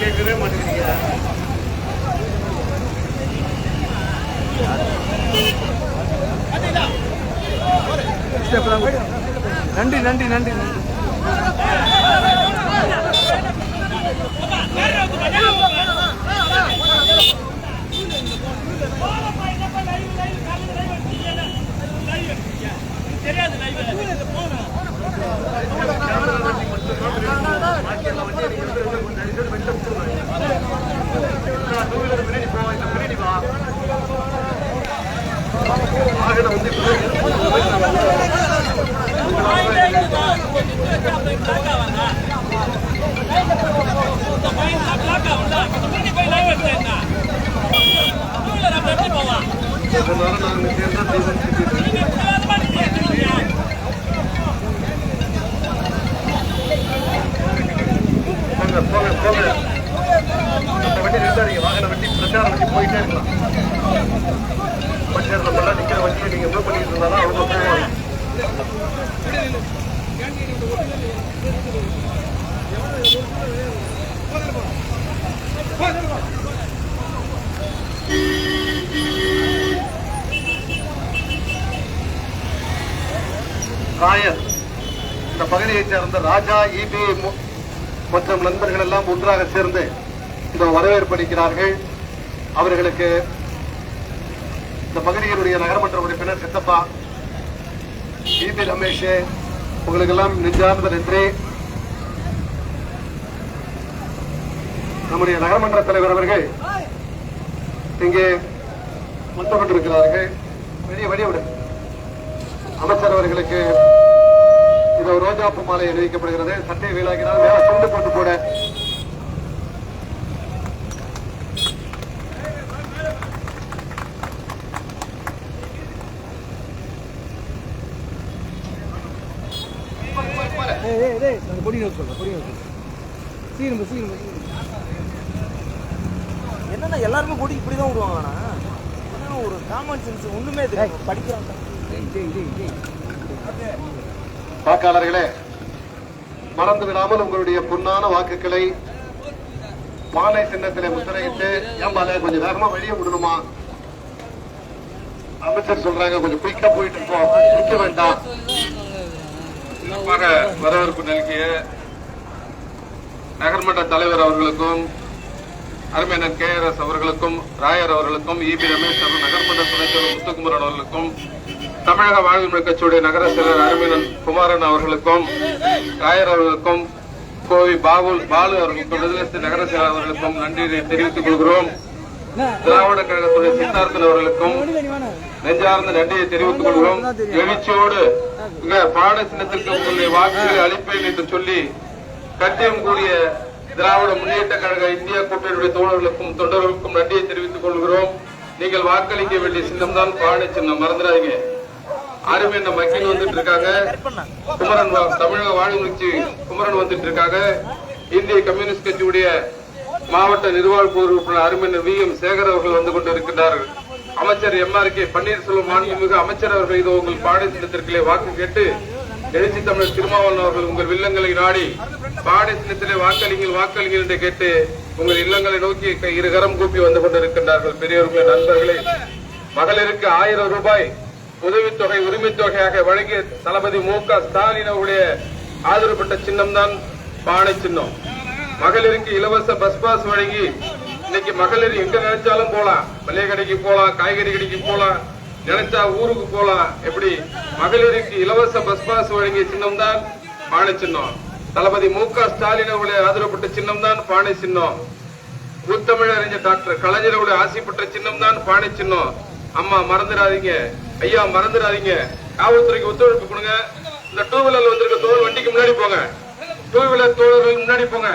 கேட்கவே மாட்டேங்கிறீங்க. நன்றி நன்றி நன்றி நன்றி. போங்க போங்க போங்க. வண்டி நிறுத்தாதீங்க. வாகன வண்டி பிரச்சாரம் வண்டி போயிட்டே இருக்கலாம். இருந்தாலும் ராயர் இந்த பகுதியைச் சேர்ந்த ராஜா இபி மற்றும் நண்பர்கள் எல்லாம் ஒன்றாக சேர்ந்து இந்த வரவேற்பு அளிக்கிறார்கள். அவர்களுக்கு இந்த பகுதியினுடைய நகரமன்ற உறுப்பினர் சித்தப்பா பிபி ரமேஷ் உங்களுக்கெல்லாம் நெஞ்சார்ந்த நன்றி. நம்முடைய நகரமன்ற தலைவர் அவர்கள் இங்கே வந்து கொண்டிருக்கிறார்கள் வெளியே வெளியே அமைச்சர் அவர்களுக்கு இது ரோஜாப்பு மாலை அறிவிக்கப்படுகிறது சட்டை வீழாக்கினால் மேல துண்டு போட்டு போட. என்னன்னா எல்லாருமே கொடி இப்படி தான் விடுவாங்கண்ணா ஒரு காமன் சென்ஸ் ஒண்ணுமே தெரியும் படிக்கிறாங்க வாக்காளர்களே மறந்து விடாமல் உங்களுடைய பொன்னான வாக்குகளை பானை சின்னத்திலே முத்திரையிட்டு ஏம்பாலே கொஞ்சம் வேகமா வெளியே விடணுமா? அமைச்சர் சொல்றாங்க கொஞ்சம் குயிக்கா போயிட்டு இருக்கோம் நிக்க வேண்டாம். சிறப்பாக வரவேற்பு நல்கிய நகர்மன்ற தலைவர் அவர்களுக்கும் அருமையனர் கே ஆர் எஸ் அவர்களுக்கும் ராயர் அவர்களுக்கும் இபி ரமேஷ் அவர்கள் நகர்மன்ற துணைத் தலைவர் முத்துக்குமரன் அவர்களுக்கும் தமிழக வாழ்வுரிமை கட்சியுடைய நகர செயலர் அருமையன் குமாரன் அவர்களுக்கும் ராயர் அவர்களுக்கும் கோவி பாபு பாலு அவர்களுக்கும் விடுதலை நகர செயலர் அவர்களுக்கும் நன்றியை தெரிவித்துக் கொள்கிறோம். திராவிட கழகத்துடைய சித்தார்த்தன் அவர்களுக்கும் நெஞ்சார்ந்த நன்றியை தெரிவித்துக் கொள்கிறோம். எழுச்சியோடு இங்க பாட சின்னத்திற்கு உங்களுடைய வாக்குகளை அளிப்பேன் என்று சொல்லி கட்டியம் கூறிய திராவிட முன்னேற்ற கழக இந்தியா கூட்டணியுடைய தோழர்களுக்கும் தொண்டர்களுக்கும் நன்றியை தெரிவித்துக் கொள்கிறோம். நீங்கள் வாக்களிக்க வேண்டிய சின்னம் தான் பாட சின்னம். மறந்துடாதீங்க. அருமை என்ன மக்கள் வந்துட்டு இருக்காங்க குமரன் தமிழக வாழ்வு குமரன் வந்துட்டு இருக்காங்க இந்திய கம்யூனிஸ்ட் கட்சியுடைய மாவட்ட நிர்வாக உறுப்பினர் அருமையர் வி. எம். சேகர் அவர்கள் வந்து கொண்டிருக்கிறார்கள் அமைச்சர் எம். ஆர். கே. பன்னீர்செல்வம் மாண்புமிகு அமைச்சர் அவர்கள் இது உங்கள் பாடை சின்னத்திற்குள்ளே வாக்கு கேட்டு எழுச்சி தமிழர் திருமாவளவன் அவர்கள் உங்கள் வில்லங்களை நாடி பாட சின்னத்திலே வாக்களிங்கள் வாக்களிங்கள் என்று கேட்டு உங்கள் இல்லங்களை நோக்கி இருகரம் கூப்பி வந்து கொண்டிருக்கின்றார்கள். பெரியவர்களே நண்பர்களே மகளிருக்கு ஆயிரம் ரூபாய் உதவித்தொகை உரிமைத் தொகையாக வழங்கிய தளபதி மு. க. ஸ்டாலின் அவருடைய ஆதரவு பெற்ற சின்னம் தான் பானை சின்னம். மகளிருக்கு இலவச பஸ் பாஸ் வழங்கி இன்னைக்கு மகளிர் எங்க நினைச்சாலும் போலாம். மளிகை கடைக்கு போலாம் காய்கறி கடைக்கு போலாம் நினைச்சா ஊருக்கு போலாம். எப்படி? மகளிருக்கு இலவச பஸ் பாஸ் வழங்கிய சின்னம் தான் பானை சின்னம். தளபதி மு க ஸ்டாலின் அவர்களை ஆதரவுப்பட்ட சின்னம் தான் பானை சின்னம். முத்தமிழ் அறிஞர் டாக்டர் கலைஞர் அவர்களை ஆசைப்பட்ட சின்னம் தான் பானை சின்னம். அம்மா மறந்துடாதீங்க. ஐயா மறந்துடாதீங்க. காவல்துறைக்கு ஒத்துழைப்பு கொடுங்க. இந்த டூ வீலர்ல வந்திருக்க தோல் வண்டிக்கு முன்னாடி போங்க. டூ வீலர் தோழர்கள் முன்னாடி போங்க.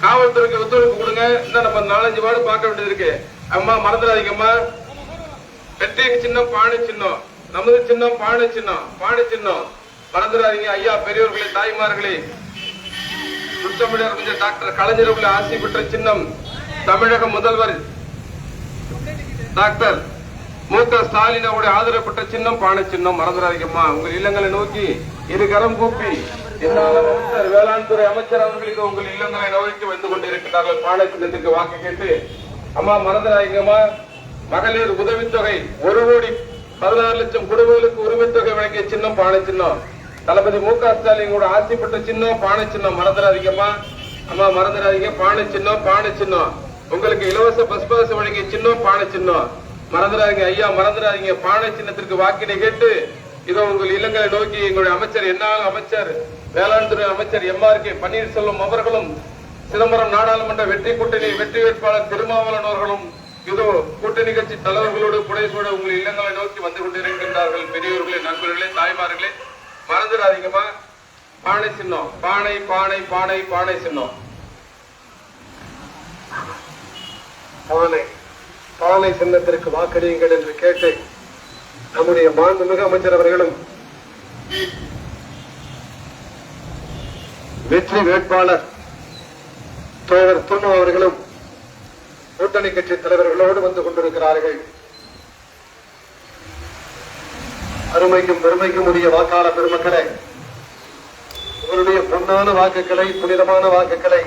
காவல்துறைக்கு ஒத்துழைப்பு கொடுங்க. இன்னும் நம்ம நாலஞ்சு வார்டு பார்க்க வேண்டியது இருக்கு. அம்மா மறந்துடாதீங்கம்மா. சின்னம் பானை சின்னம். நமது சின்னம் பானை சின்னம். பானை சின்னம். மறந்துடாதீங்க. ஐயா பெரியவர்களே தாய்மார்களே. முத்தமிழர் டாக்டர் கலைஞர் அவர்கள் ஆசை பெற்ற சின்னம் தமிழக முதல்வர் டாக்டர் மூத்த ஸ்டாலின் அவருடைய ஆதரவு பெற்ற சின்னம் பானை சின்னம். மறந்துடாதீங்கம்மா. உங்கள் இல்லங்களை நோக்கி இரு கரம் கூப்பி என்னால வேளாண் துறை அமைச்சர் அவர்களுக்கு உங்கள் இல்லங்களை நோக்கி வந்து கொண்டிருக்கிறார்கள் பானை சின்னத்துக்கு வாக்கு கேட்டு அம்மா மறந்துடாதீங்கம்மா மகளிர் உதவித்தொகை ஒரு கோடி பதினாறு லட்சம் குடும்பங்களுக்கு உரிமைத்தொகை வழங்கிய சின்னம் பானை சின்னம். தளபதி மு க ஸ்டாலின் கூட ஆசைப்பட்ட சின்னம் பானை சின்னம். மறந்துடாதீங்கம்மா. அம்மா மறந்துடாதீங்க. பானை சின்னம் பானை சின்னம். உங்களுக்கு இலவச பஸ் பாஸ் வழங்கிய சின்னம் பானை சின்னம். மறந்துடாதீங்க. ஐயா மறந்துடாதீங்க. பானை சின்னத்திற்கு வாக்கினை கேட்டு இதோ உங்கள் இல்லங்களை நோக்கி எங்களுடைய அமைச்சர் என்னால் அமைச்சர் வேளாண் துறை அமைச்சர் எம் ஆர் கே பன்னீர்செல்வம் அவர்களும் சிதம்பரம் நாடாளுமன்ற வெற்றி கூட்டணி வெற்றி வேட்பாளர் திருமாவளவன் அவர்களும் இதோ கூட்டணி கட்சி தலைவர்களோடு புடைசூட உங்கள் இல்லங்களை நோக்கி வந்து கொண்டிருக்கின்றார்கள். பெரியவர்களே நண்பர்களே தாய்மார்களே மறந்துடாதீங்கம்மா. பானை சின்னம் பானை பானை பானை பானை சின்னம். பானை பானை சின்னத்திற்கு வாக்களியுங்கள் என்று கேட்டு நம்முடைய மாண்புமிகு அமைச்சர் அவர்களும் வெற்றி வேட்பாளர் தோழர் துண்ணு அவர்களும் கூட்டணி கட்சி தலைவர்களோடு வந்து கொண்டிருக்கிறார்கள். அருமைக்கும் பெருமைக்கும் உரிய வாக்காளர் பெருமக்களே உங்களுடைய பொன்னான வாக்குகளை புனிதமான வாக்குகளை